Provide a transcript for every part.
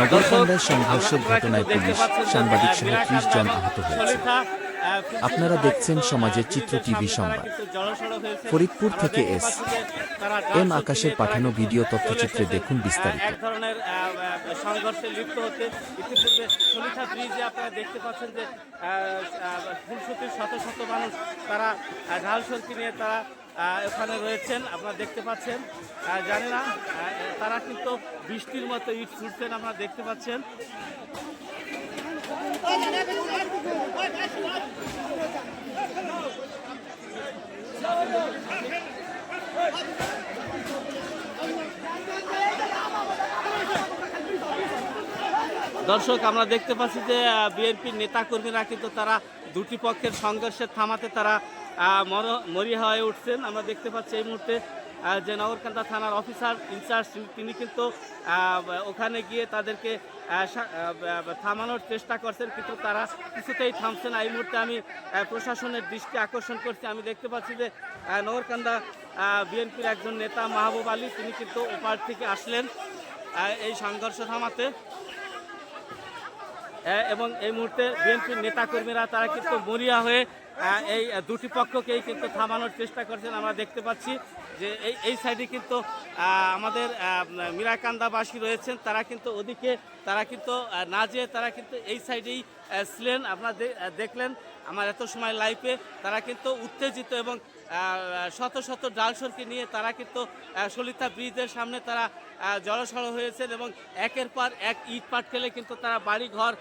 নগরকান্দায় সংঘর্ষের ঘটনায় পুলিশ সাংবাদিক সহ ত্রিশ জন আহত হয়েছে। আপনারা দেখছেন সমাজের চিত্র টিভি সংবাদ। ফরিদপুর থেকে এস এম আকাশের পাঠানো ভিডিও তথ্যচিত্রে দেখুন বিস্তারিত এক ধরনের সংঘর্ষে লিপ্ত হতে ইতিপূর্বে সলিথা ব্রিজে আপনারা দেখতে পাচ্ছেন যে ফুলসুতির শত শত মানুষ তারা ঢাল নিয়ে তারা ওখানে রয়েছেন, আপনারা দেখতে পাচ্ছেন। জানি না তারা কিন্তু বৃষ্টির মতো ইট ছুটছেন, আপনারা দেখতে পাচ্ছেন। দর্শক, আমরা দেখতে পাচ্ছি যে বিএনপির নেতাকর্মীরা কিন্তু তারা দুটি পক্ষের সংঘর্ষের থামাতে তারা মরিয়া হয়ে উঠছেন। আমরা দেখতে পাচ্ছি এই মুহূর্তে যে নগরকান্দা থানার অফিসার ইনচার্জ তিনি কিন্তু ওখানে গিয়ে তাদেরকে থামানোর চেষ্টা করছেন, কিন্তু তারা কিছুতেই থামছে না। এই মুহূর্তে আমি প্রশাসনের দৃষ্টি আকর্ষণ করছি। আমি দেখতে পাচ্ছি যে নগরকান্দা বিএনপির একজন নেতা মাহবুব আলী, তিনি কিন্তু ওপার থেকে আসলেন এই সংঘর্ষ থামাতে। এবং এই মুহূর্তে বিএনপির নেতাকর্মীরা তারা কিন্তু মরিয়া হয়ে এই দুটি পক্ষকেই কিন্তু থামানোর চেষ্টা করছেন। আমরা দেখতে পাচ্ছি যে এই এই সাইডে কিন্তু আমাদের মীরাকান্দাবাসী রয়েছেন। তারা কিন্তু ওদিকে, তারা কিন্তু না যেয়ে তারা কিন্তু এই সাইডেই ছিলেন। আপনারা দেখলেন আমার এত সময় লাইফে তারা কিন্তু উত্তেজিত এবং শত শত ডাল সরকি নিয়ে তারা কিন্তু সলিতা ব্রিজের সামনে তারা জড়সড় হয়েছেন এবং একের পর এক ইট পাটকেলে কিন্তু তারা বাড়ি ঘর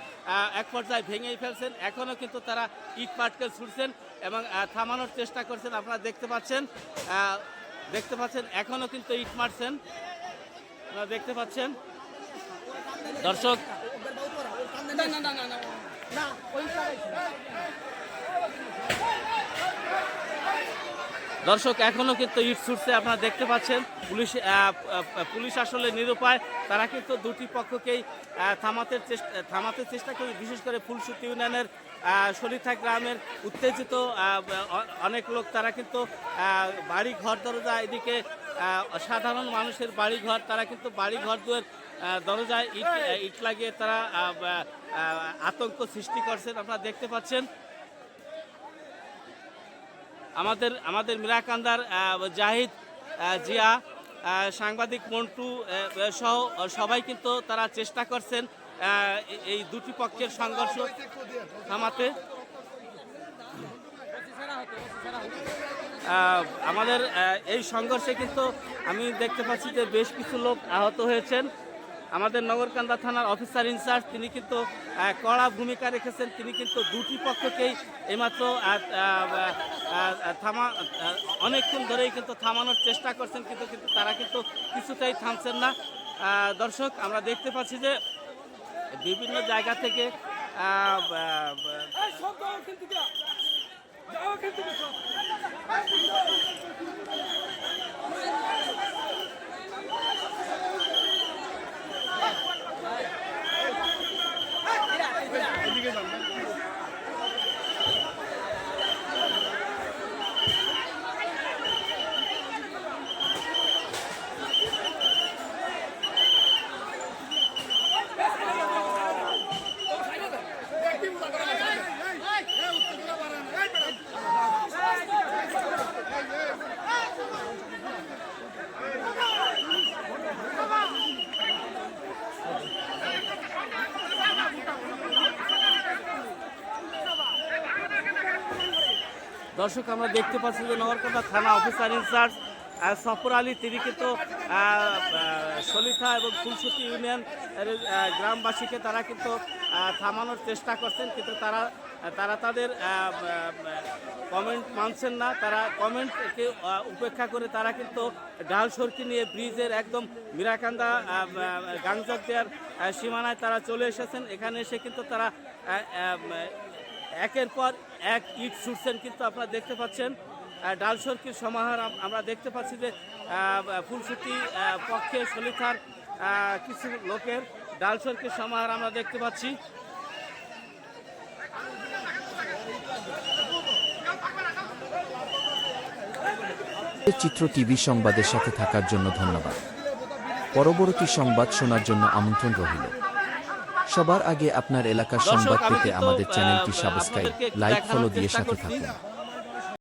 এক পর্যায়ে ভেঙেই ফেলছেন। এখনও কিন্তু তারা ইট পাটকেল ছুটছেন এবং থামানোর চেষ্টা করছেন। আপনারা দেখতে পাচ্ছেন দেখতে পাচ্ছেন এখনও কিন্তু ইট মারছেন। আপনারা দেখতে পাচ্ছেন। দর্শক দর্শক, এখনও কিন্তু ইট ছুটছে, আপনারা দেখতে পাচ্ছেন, পুলিশ পুলিশ আসলে নিরুপায়। তারা কিন্তু দুটি পক্ষকেই থামাতে চেষ্টা থামাতে চেষ্টা করে, বিশেষ করে ফুলসুতি ইউনিয়নের সরিথা গ্রামের উত্তেজিত অনেক লোক, তারা কিন্তু বাড়ি ঘর দরজা এদিকে সাধারণ মানুষের বাড়ি ঘর তারা কিন্তু বাড়ি ঘর দুয়ের দরজায় ইট ইট লাগিয়ে তারা আতঙ্ক সৃষ্টি করছেন, আপনারা দেখতে পাচ্ছেন। আমাদের আমাদের মিরাকান্দার জাহিদ জিয়া সাংবাদিক মন্টু সহ, সবাই কিন্তু তারা চেষ্টা করছেন এই দুটি পক্ষের সংঘর্ষ থামাতে। আমাদের এই সংঘর্ষে কিন্তু আমি দেখতে পাচ্ছি যে বেশ কিছু লোক আহত হয়েছেন। আমাদের নগরকান্দা থানার অফিসার ইনচার্জ তিনি কিন্তু কড়া ভূমিকা রেখেছেন। তিনি কিন্তু দুটি পক্ষকেই এইমাত্র থামা অনেকক্ষণ ধরেই কিন্তু থামানোর চেষ্টা করছেন, কিন্তু কিন্তু তারা কিন্তু কিছুটাই থামছেন না। দর্শক, আমরা দেখতে পাচ্ছি যে বিভিন্ন জায়গা থেকে দর্শক, আমরা দেখতে পাচ্ছি যে নগরকান্দা থানা অফিসার ইনচার্জ সফর আলী, তিনি কিন্তু সলিথা এবং ফুলসুতি ইউনিয়ন গ্রামবাসীকে তারা কিন্তু থামানোর চেষ্টা করছেন, কিন্তু তারা তারা তাদের কমেন্ট মানছেন না। তারা কমেন্টকে উপেক্ষা করে তারা কিন্তু ডাল সরকি নিয়ে ব্রিজের একদম মিরাকান্দা গাংজক দেওয়ার সীমানায় তারা চলে এসেছেন। এখানে এসে কিন্তু তারা একের পর এক ইট ছুটছেন কিন্তু আপনারা দেখতে পাচ্ছেন আহ, ডাল সরকির সমাহার আমরা দেখতে পাচ্ছি যে আহ, পক্ষে সলিথার কিছু লোকের ডাল সরকির সমাহার আমরা দেখতে পাচ্ছি। চিত্র টিভি সংবাদের সাথে থাকার জন্য ধন্যবাদ। পরবর্তী সংবাদ শোনার জন্য আমন্ত্রণ রহিল সবার আগে আপনার এলাকার সংবাদ পেতে আমাদের চ্যানেলটি সাবস্ক্রাইব লাইক ফলো দিয়ে সাথে থাকুন।